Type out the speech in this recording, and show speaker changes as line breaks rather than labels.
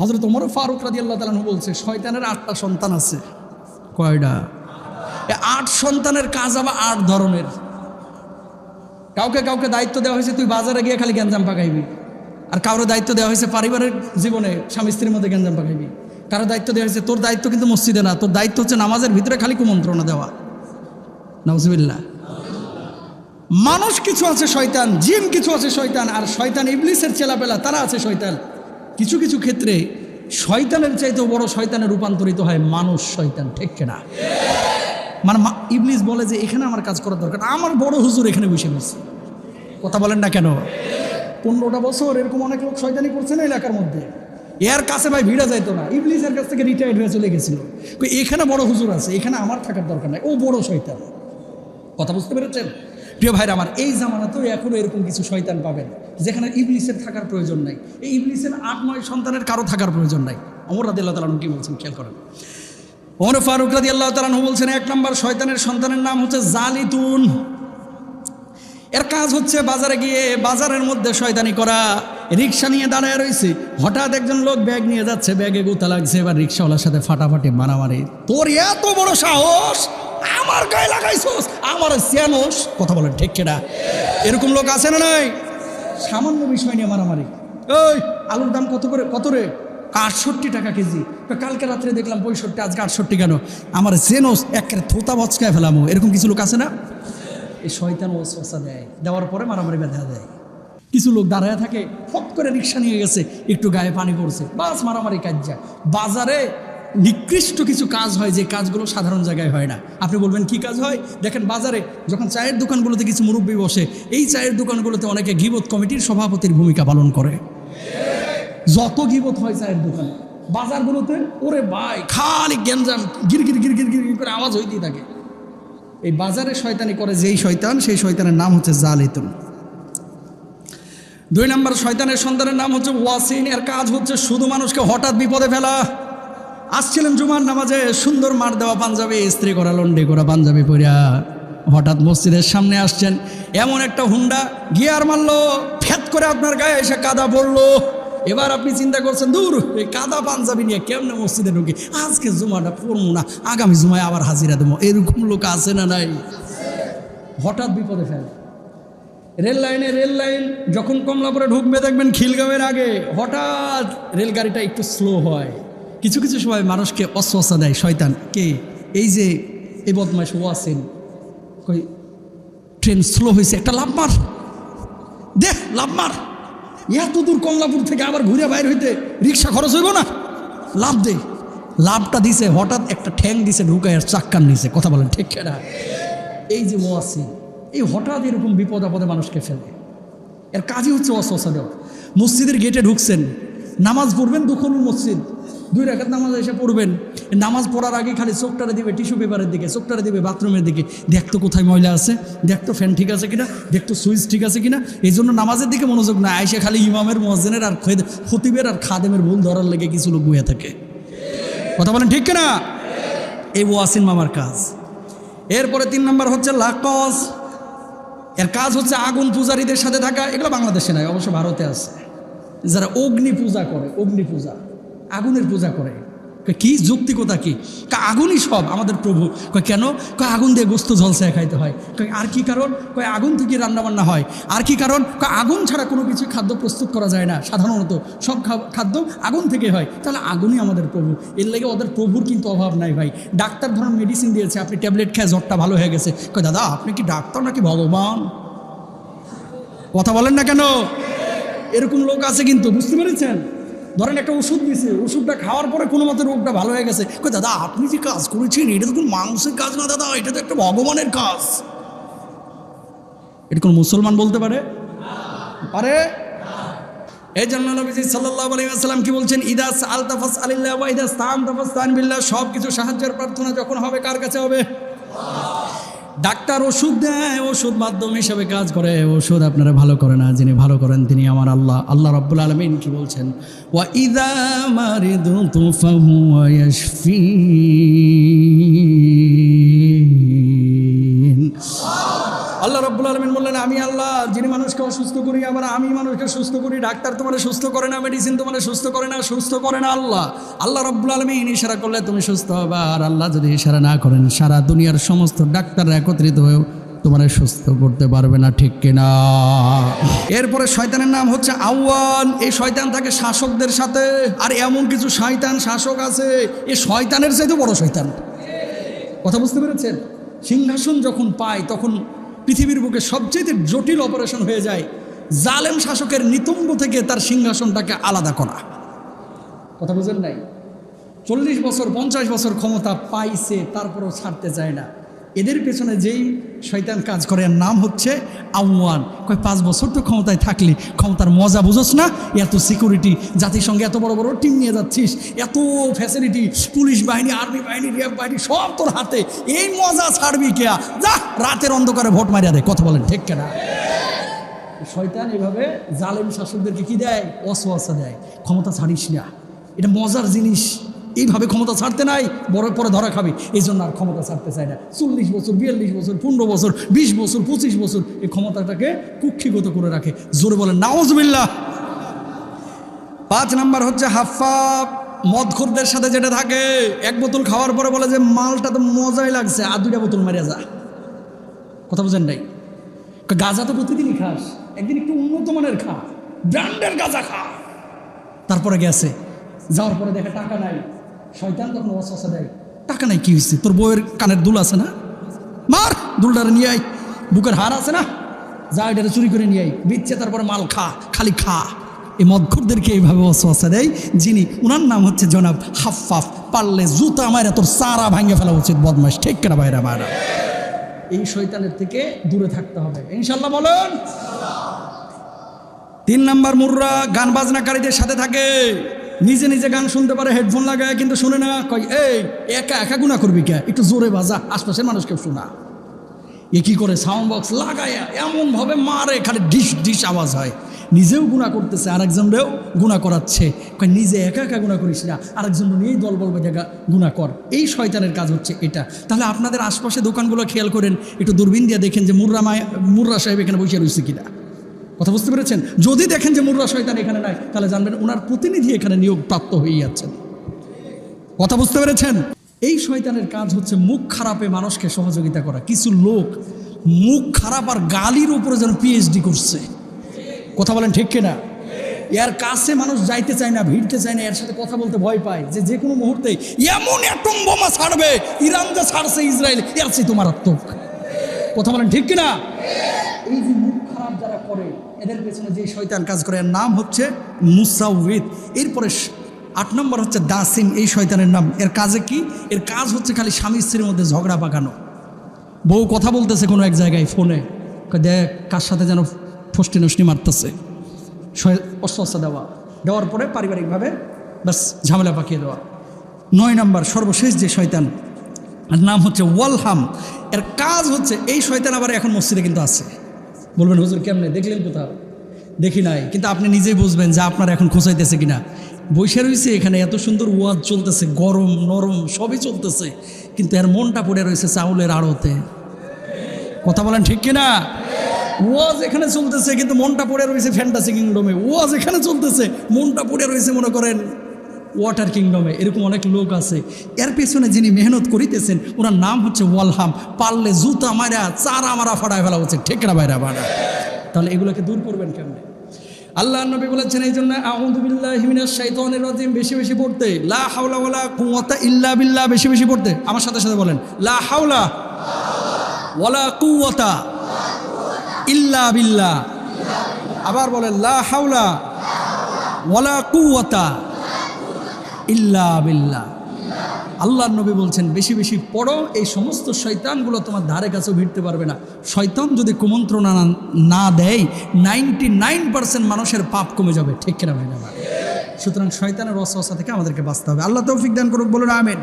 হজরত ওমর ফারুক রাজি আল্লাহ তালু বলছে, শয়তানের আটটা সন্তান আছে। কয়টা আট সন্তানের কাজ আবার আট ধরনের। কাউকে কাউকে দায়িত্ব দেওয়া হয়েছে, তুই বাজারে গিয়ে খালি গ্যাঞ্জাম পাকাইবি। আর কারোর দায়িত্ব দেওয়া হয়েছে, পারিবারিক জীবনে স্বামী স্ত্রীর মধ্যে গ্যাঞ্জাম পাকাইবি। কারও দায়িত্ব দেওয়া হয়েছে, তোর দায়িত্ব কিন্তু মসজিদে না, তোর দায়িত্ব হচ্ছে নামাজের ভিতরে খালি কুমন্ত্রণা দেওয়া। নজবিল্লা মানুষ কিছু আছে শয়তান জিম কিছু আছে শয়তান, আর শয়তান ইবলিসের চেলাপেলা, তারা আছে শয়তান। কিছু কিছু ক্ষেত্রে শয়তানের চাইতেও বড় শয়তানে রূপান্তরিত হয় মানুষ শয়তান, ঠিক না? মানে ইবলিস বলে যে এখানে আমার কাজ করার দরকার আমার বড় হুজুর এখানে বসে গেছে কথা বলেন না কেন? পনেরোটা বছর এরকম অনেক লোক শয়তানি করছে না এলাকার মধ্যে। এর কাছে ভাই ভিড়া যাইতো না। ইবলিসের কাছ থেকে রিটায়ার্ড হয়ে চলে গেছিল। এখানে বড় হুজুর আছে, এখানে আমার থাকার দরকার নাই, ও বড় শয়তান। কথা বুঝতে পেরেছেন? প্রিয় ভাইরা আমার, এই জামানাতেও এখনও এরকম কিছু শয়তান পাবেন। যেখানে ইবলিসের থাকার প্রয়োজন নাই। এই ইবলিসের আট, নয় সন্তানের কারও থাকার প্রয়োজন নাই। অমর রাদি আল্লাহ তালন কি বলছেন খেয়াল করেন। ওমর ফারুক রাদি আল্লাহ তালন বলছেন, এক নম্বর শয়তানের সন্তানের নাম হচ্ছে জালিতুন। এর কাজ হচ্ছে বাজারে গিয়ে বাজারের মধ্যে শয়তানি করা। রিক্সা নিয়ে দাঁড়ায় রয়েছে। হঠাৎ একজন লোক ব্যাগ নিয়ে যাচ্ছে, ব্যাগে গুতা লাগছে। এবার রিক্সাওয়ালার সাথে ফাটাফাটি মারামারি। তোর এত বড় সাহস! আমার গায়ে লাগাইছোস? আমার সিয়ানোস? কথা বলেন, ঠিক কেনা? এরকম লোক আছে না নাই? সামান্য বিষয় নিয়ে মারামারি। ওই আলুর দাম কত করে? কত রে? আটষট্টি টাকা কেজি। তো কালকে রাত্রে দেখলাম পঁয়ষট্টি, আজকে আটষট্টি কেন? আমার জেনোস একের থোতা বচকায় ফেলামো। এরকম কিছু লোক আছে না? এই শয়তান ওসওয়াসা দেয়। দেওয়ার পরে মারামারি বেঁধা দেয়। কিছু লোক দাঁড়ায় থাকে, ফট করে রিক্সা নিয়ে গেছে, একটু গায়ে পানি পড়ছে। বাস মারামারি কাজ যায় বাজারে নিকৃষ্ট কিছু কাজ হয় যে কাজগুলো সাধারণ জায়গায় হয় না। আপনি বলবেন, কি কাজ হয়? দেখেন, বাজারে যখন চায়ের দোকানগুলোতে কিছু মুরব্বী বসে, এই চায়ের দোকানগুলোতে অনেকে গিবত কমিটির সভাপতির ভূমিকা পালন করে। যত গিবত হয় চায়ের দোকানে, বাজারগুলোতে ওরে ভাই, খালি গেঞ্জাম গির গির গির গির গির গির করে আওয়াজ হইতেই থাকে। এই বাজারে শয়তানি করে যেই শয়তান, সেই শয়তানের নাম হচ্ছে জালিতুন। দুই নম্বর শয়তানের সন্তানের নাম হচ্ছে ওয়াসিন, এর কাজ হচ্ছে শুধু মানুষকে হঠাৎ বিপদে ফেলা। আসছিলেন জুমার নামাজে, সুন্দর মার দেওয়া পাঞ্জাবি, স্ত্রী করা লন্ডি করা পাঞ্জাবি পরিয়া। হঠাৎ মসজিদের সামনে আসছেন, এমন একটা হুন্ডা, গিয়ার মারলো, ফ্যাত করে আপনার গায়ে এসে কাদা পড়ল। এবার আপনি চিন্তা করছেন, দূর, এই কাদা পাঞ্জাবি নিয়ে কেমনে মসজিদে ঢুকি? আজকে জুমাটা পড়ব না, আগামী জুমায় আবার হাজিরা দেবো। এরকম লোক আছে না নাই? হঠাৎ বিপদে ফেলে। রেল লাইনে, রেল লাইন, যখন কমলাপুরে ঢুকবে দেখবেন খিলগাঁওয়ের আগে, হঠাৎ রেলগাড়িটা একটু স্লো হয়। কিছু কিছু সময় মানুষকে অস্বস্থা দেয়, শয়তান। কে? এই যে এই বদমাইশ ওয়াসেন কই ট্রেন স্লো হয়েছে, একটা লাভ দেখ লাভ এত দূর কমলাপুর থেকে আবার ঘুরে বাইর হইতে রিক্সা খরচ হইব না? লাভ দে। লাভটা দিছে, হঠাৎ একটা ঠ্যাং দিছে ঢুকায় আর চাক্কান নিছে কথা বলেন, ঠিক না এই যে ওয়াসিন এই হঠাৎ এরকম বিপদ আপদে মানুষকে ফেলে। এর কাজই হচ্ছে অসহসা দেওয়া। মসজিদের গেটে ঢুকছেন, নামাজ পড়বেন দুখনুর মসজিদ। দুই রেখাত নামাজ এসে পড়বেন। নামাজ পড়ার আগে খালি চোখটারে দিবে, টিস্যু পেপারের দিকে, চোখটারে দিবে, বাথরুমের দিকে। দেখতো কোথায় ময়লা আছে দেখতো ফ্যান ঠিক আছে কিনা দেখতো সুইচ ঠিক আছে কিনা। এই জন্য নামাজের দিকে মনোযোগ না আইসে খালি ইমামের মসজিদের আর খতিবের আর খাদেমের ভুল ধরার লেগে কিছু লোক বয়ে থাকে। কথা বলেন ঠিক কিনা? এই ওয়াসিন মামার কাজ। এরপরে তিন নম্বর হচ্ছে লাকস। এর কাজ হচ্ছে আগুন পূজারীদের সাথে থাকা, এগুলো বাংলাদেশে নাই, অবশ্য ভারতে আছে। যারা অগ্নি পূজা করে, অগ্নি পূজা। আগুনের পূজা করে। কি যৌক্তিকতা কি? আগুনই সব আমাদের প্রভু। কয়, কেন? কয়, আগুন দিয়ে গোস্ত ঝলসে খাইতে হয়। কয়, আর কি কারণ? কয়, আগুন থেকে রান্নাবান্না হয়। আর কি কারণ? কয়, আগুন ছাড়া কোনো কিছু খাদ্য প্রস্তুত করা যায় না। সাধারণত সব খাদ্য আগুন থেকে হয়। তাহলে আগুনই আমাদের প্রভু। এর লেগে ওদের প্রভুর কিন্তু অভাব নাই ভাই। ডাক্তার ধরুন মেডিসিন দিয়েছে, আপনি ট্যাবলেট খেয়ে জ্বরটা ভালো হয়ে গেছে। কয়, দাদা, আপনি কি ডাক্তার নাকি ভগবান? কথা বলেন না কেন? এরকম লোক আছে কিন্তু, বুঝতে পেরেছেন? ধরেন একটা ওষুধ দিয়েছে ওষুধটা খাওয়ার পরে কোনো মতো রোগটা ভালো হয়ে গেছে। কই দাদা, আপনি যে কাজ করেছেন, এটা তো কোনো মানুষের কাজ না দাদা, এটা তো একটা ভগবানের কাজ। এটা কোনো মুসলমান বলতে পারে? পারে? এই জন্য নবীজি সাল্লাল্লাহু আলাইহি ওয়াসাল্লাম কি বলছেন? ইদাস আলতাফাস আলিল্লাহ ইদাস তাম তাফাস্তান বিল্লাহ সব কিছু সাহায্যের প্রার্থনা যখন হবে, কার কাছে হবে? ডাক্তার ওষুধ দেয়, ওষুধ মাধ্যম হিসাবে কাজ করে, ওষুধ আপনারা ভালো করে না যিনি ভালো করেন তিনি আমার আল্লাহ। আল্লাহ রব্বুল আলমিন কি বলছেন? ওয়া ইদা মারিদু ফাহুয়া ইয়াশফিন আল্লাহ রব্বুল আলমিন বললেন, আমি আল্লাহ, যিনি মানুষকে অসুস্থ করি আবার আমি মানুষকে সুস্থ করি, ডাক্তার তোমার সুস্থ করে না মেডিসিন তোমার সুস্থ করে না, সুস্থ করে না আল্লাহ। আল্লাহ রব্বুল আলমিন ইশারা করলে তুমি সুস্থ হবে, আর আল্লাহ যদি ইশারা না করেন, সারা দুনিয়ার সমস্ত ডাক্তাররা একত্রিত হয়েও তোমার সুস্থ করতে পারবে না, ঠিক কিনা? এরপরে শয়তানের নাম হচ্ছে আউয়ান এই শয়তান থাকে শাসকদের সাথে, আর এমন কিছু শয়তান শাসক আছে এ শয়তানের চাইতে বড় শয়তান। কথা বুঝতে পেরেছেন? সিংহাসন যখন পায়, তখন পৃথিবীর বুকে সবচেয়ে জটিল অপারেশন হয়ে যায় জালেম শাসকের নিতম্ব থেকে তার সিংহাসনটাকে আলাদা করা। কথা বুঝেন নাই? চল্লিশ বছর, পঞ্চাশ বছর ক্ষমতা পাইছে, তারপরেও ছাড়তে চায় না। এদের পেছনে যেই শয়তান কাজ করে, এর নাম হচ্ছে আউয়ান কয়, পাঁচ বছর তো ক্ষমতায় থাকলে, ক্ষমতার মজা বুঝোস না? এত সিকিউরিটি জাতিসংঘে এত বড় বড় টিম নিয়ে যাচ্ছিস, এত ফ্যাসিলিটি পুলিশ বাহিনী আর্মি বাহিনী র্যাব বাহিনী, সব তোর হাতে। এই মজা ছাড়বি কে? যা, রাতের অন্ধকারে ভোট মারিয়া দেয় কথা বলেন, ঠিক কেনা? শয়তান এভাবে জালেম শাসকদেরকে কি দেয়? অসওয়াসা দেয়। ক্ষমতা ছাড়িস না। এটা মজার জিনিস। এইভাবে ক্ষমতা ছাড়তে নাই বড় পরে ধরা খাবে। এই জন্য আর ক্ষমতা ছাড়তে চায় না। চল্লিশ বছর, বিয়াল্লিশ বছর, পনেরো বছর, বিশ বছর, পঁচিশ বছর, এই ক্ষমতাটাকে কুক্ষিগত করে রাখে। জোরে বলেন নাওজবিল্লা পাঁচ নাম্বার হচ্ছে হাফা মদখোরদের সাথে যেটা থাকে, এক বোতল খাওয়ার পরে বলে যে, মালটা তো মজাই লাগছে, আর দুইটা বোতল মারিয়া যা। কথা বুঝেন নাই? গাঁজা তো প্রতিদিনই খাস, একদিন একটু উন্নত মানের খা, ব্র্যান্ডের গাঁজা খা। তারপরে গেছে, যাওয়ার পরে দেখে টাকা নাই শয়তান তখন অসা দেয় টাকা নাই, কি হয়েছে তোর বউয়ের কানের দুল আছে না? মার, দুলটারে নিয়ে আই বুকের হার আছে না? যা, এটারে চুরি করে নিয়ে আই বিচ্ছে, তারপরে মাল খা, খালি খা। এই মদখরদেরকে এইভাবে অসা দেয় যিনি ওনার নাম হচ্ছে জনাব হাফাফ পারলে জুতা মায়েরা তোর সারা ভাঙে ফেলা উচিত বদমাস ঠিক কেনা বাইরা মায়েরা এই শৈতানের থেকে দূরে থাকতে হবে। ইনশাল্লাহ বলেন। তিন নাম্বার মুর্রা গান বাজনাকারীদের সাথে থাকে। নিজে নিজে গান শুনতে পারে হেডফোন লাগায়, কিন্তু শুনে না, কয়, এই, একা একা গুণা করবি কে? একটু জোরে বাজা, আশপাশের মানুষকে শোনা। এ কি করে? সাউন্ড বক্স লাগায়, এমনভাবে মারে, খালি ডিশ ডিশ আওয়াজ হয়। নিজেও গুণা করতেছে আরেকজনরেও গুণা করাচ্ছে। নিজে একা একা গুণা করিস না, আরেকজন নিয়েই দল বলবে জায়গা গুণা কর। এই শয়তানের কাজ হচ্ছে এটা। তাহলে আপনাদের আশপাশে দোকানগুলো খেয়াল করেন, একটু দূরবীন দিয়ে দেখেন যে মুর্রা মায়, মুর্রা সাহেব এখানে বসে রয়েছে কিনা। কথা বুঝতে পেরেছেন? যদি দেখেন যে মুর্রা শয়তান এখানে নাই, তাহলে জানবেন ওনার প্রতিনিধি এখানে নিয়োগ প্রাপ্ত হয়ে যাচ্ছেন কথা বুঝতে পেরেছেন? এই শয়তানের কাজ হচ্ছে মুখ খারাপে মানুষকে সহযোগিতা করা। কিছু লোক মুখ খারাপ আর গালির উপরে যেন পিএইচডি করছে। কথা বলেন ঠিক কিনা? এর কাছে মানুষ যাইতে চায় না, ভিড়তে চায় না, এর সাথে কথা বলতে ভয় পায়। যে যে কোনো মুহূর্তে, এমন অ্যাটম বোমা ছাড়বে, ইরান যা ছাড়ছে ইসরায়েল, এর চেয়ে তোমার আত্মক। কথা বলেন ঠিক কিনা? এই যে খারাপ যারা করে, এদের পেছনে যে শয়তান কাজ করে, এর নাম হচ্ছে মুসাউদ এরপরে আট নম্বর হচ্ছে দাসিম, এই শয়তানের নাম। এর কাজে কি? এর কাজ হচ্ছে খালি স্বামী স্ত্রীর মধ্যে ঝগড়া পাকানো। বউ কথা বলতেছে কোনো এক জায়গায়, ফোনে। দেখ, কার সাথে যেন ফষ্টি নষ্টি মারতেছে? অস্বস্থ দেওয়া। দেওয়ার পরে পারিবারিকভাবে ব্যাস ঝামেলা পাকিয়ে দেওয়া। নয় নম্বর, সর্বশেষ যে শয়তান নাম হচ্ছে ওয়ালহাম। এর কাজ হচ্ছে, এই শয়তান আবার এখন মসজিদে কিন্তু আছে। বলবেন, হুজুর, কেমনে? দেখলেন কোথাও? দেখি নাই। কিন্তু আপনি নিজেই বুঝবেন যে আপনার এখন খোঁচাইতেছে কিনা। বৈশা রয়েছে এখানে, এত সুন্দর ওয়াজ চলতেছে, গরম, নরম, সবই চলতেছে। কিন্তু এর মনটা পড়ে রয়েছে চাউলের আড়তে। কথা বলেন ঠিক কিনা? ওয়াজ এখানে চলতেছে, কিন্তু মনটা পড়ে রয়েছে ফ্যান্টাসি কিংডমে ওয়াজ এখানে চলতেছে, মনটা পড়ে রয়েছে মনে করেন। ওয়াটার কিংডমে এরকম অনেক লোক আছে। এর পেছনে যিনি মেহনত করিতেছেন, ওনার নাম হচ্ছে ওয়ালহাম। পারলে জুতা মারা চারা মারা ফাড়ায় ফেলা হচ্ছে ঠেকরা বাইরা বাড়া। তাহলে এগুলোকে দূর করবেন কেমনে? আল্লাহ নবী বলেছেন এই জন্য আউদুবিল্লাহ হিমিনাস শাইতানির রাজিম। বেশি বেশি পড়তে। লা হাওলা ওয়ালা কুওয়াতা ইল্লা বিল্লাহ। বেশি বেশি পড়তে। আমার সাথে সাথে বলেন, লা হাওলা ওয়ালা কুওয়াতা ইল্লা বিল্লাহ। আবার বলেন, লা হাওলা ওয়ালা কুওয়াতা ইল্লা বিল্লাহ। আল্লাহর নবী বলছেন, বেশি বেশি পড়ো, এই সমস্ত শৈতানগুলো তোমার ধারে কাছেও ভিড়তে পারবে না। শৈতান যদি কুমন্ত্রণা না- দেয় নাইনটি নাইন পার্সেন্ট মানুষের পাপ কমে যাবে। ঠিক কিনা ভাই না সুতরাং শয়তানের অসহসা থেকে আমাদেরকে বাঁচতে হবে। আল্লাহ তৌফিক দান করুক, বলুন, আমেন।